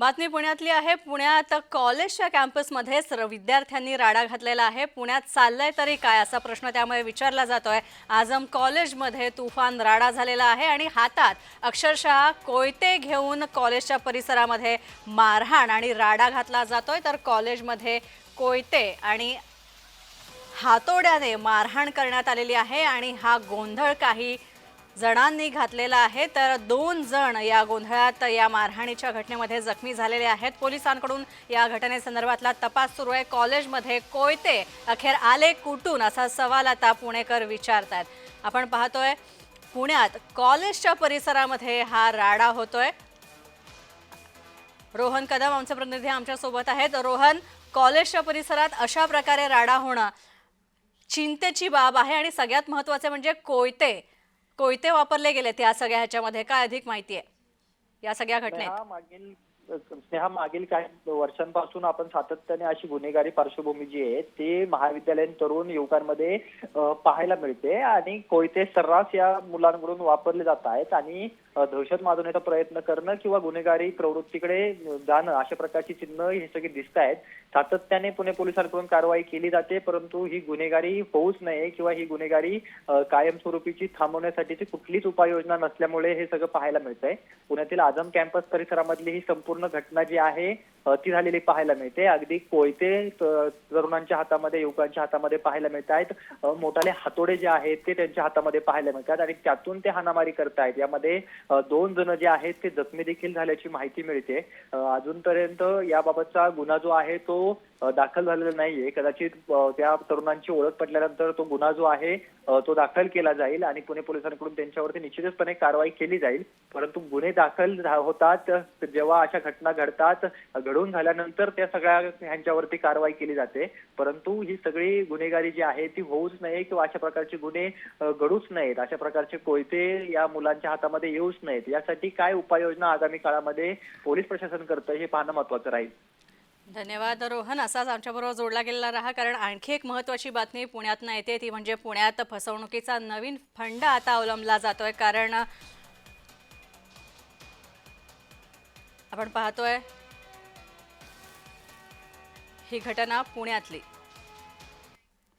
बातमी पुण्यातली आहे. पुण्यात कॉलेजच्या कॅम्पसमध्ये सर्व विद्यार्थ्यांनी राडा घातलेला आहे. पुण्यात चाललंय तरी काय असा प्रश्न त्यामुळे विचारला जातोय. आजम कॉलेजमध्ये तुफान राडा झालेला आहे आणि हातात अक्षरशः कोयते घेऊन कॉलेजच्या परिसरामध्ये मारहाण आणि राडा घातला जातोय. तर कॉलेजमध्ये कोयते आणि हातोड्याने मारहाण करण्यात आलेली आहे आणि हा गोंधळ काही जणांनी घातलेला आहे. तर दोन जण या गोंधळात या मारहाणीच्या घटनेमध्ये जखमी झालेले आहेत. पोलिसांकडून या घटनेसंदर्भातला तपास सुरू आहे. कॉलेजमध्ये कोयते अखेर आले कुठून असा सवाल आता पुणेकर विचारतात आपण पाहतोय पुण्यात कॉलेजच्या परिसरामध्ये हा राडा होतोय. रोहन कदम आमचे प्रतिनिधी आमच्यासोबत आहेत. रोहन कॉलेजच्या परिसरात अशा प्रकारे राडा होणं चिंतेची बाब आहे आणि सगळ्यात महत्त्वाचे म्हणजे कोयते. कोयते वापरले गेले त्या सगळ्या ह्याच्यामध्ये? काय अधिक माहिती आहे? या सगळ्या घटनेत मागील स्नेहा मागील काही वर्षांपासून आपण सातत्याने अशी गुन्हेगारी पार्श्वभूमी जी आहे ती महाविद्यालयीन तरुण युवकांमध्ये पाहायला मिळते. आणि कोयते सर्रास या मुलांकडून वापरले जात आहेत आणि दहशत माजवण्याचा प्रयत्न करणं किंवा गुन्हेगारी प्रवृत्तीकडे जाणं अशा प्रकारची चिन्ह हे सगळे दिसत आहेत. सातत्याने पुणे पोलिसांकडून कारवाई केली जाते परंतु ही गुन्हेगारी होऊच नये किंवा ही गुन्हेगारी कायमस्वरूपीची थांबवण्यासाठीची कुठलीच उपाययोजना नसल्यामुळे हे सगळं पाहायला मिळतंय. पुण्यातील आझम कॅम्पस परिसरामधली ही संपूर्ण घटना जी आहे ती झालेली पाहायला मिळते. अगदी कोयते तरुणांच्या हातामध्ये युवकांच्या हातामध्ये पाहायला मिळत आहेत. मोठाले हातोडे जे आहेत ते त्यांच्या हातामध्ये पाहायला मिळतात आणि त्यातून ते हाणामारी करतायत. यामध्ये दोन जण जे आहेत ते जखमी देखील झाल्याची माहिती मिळते. अजूनपर्यंत याबाबतचा गुन्हा जो आहे तो दाखल झालेला नाहीये. कदाचित त्या तरुणांची ओळख पटल्यानंतर तो गुन्हा जो आहे तो दाखल केला जाईल आणि पुणे पोलिसांकडून त्यांच्यावरती निश्चितपणे कारवाई केली जाईल. परंतु गुन्हे दाखल होतात जेव्हा अशा घटना घडतात घडून झाल्यानंतर त्या सगळ्या ह्यांच्यावरती कारवाई केली जाते. परंतु ही सगळी गुन्हेगारी जी आहे ती होऊच नये किंवा अशा प्रकारचे गुन्हे घडूच नयेत. अशा प्रकारचे कोयते या मुलांच्या हातामध्ये येऊच नयेत. यासाठी काय उपाययोजना आगामी काळामध्ये पोलीस प्रशासन करतं हे पाहणं महत्वाचं राहील. धन्यवाद रोहन. असाच आमच्याबरोबर जोडला गेलेला राहा कारण आणखी एक महत्त्वाची बातमी पुण्यातनं येते. ती म्हणजे पुण्यात फसवणुकीचा नवीन फंड आता अवलंबला जातोय कारण आपण पाहतोय ही घटना पुण्यातली.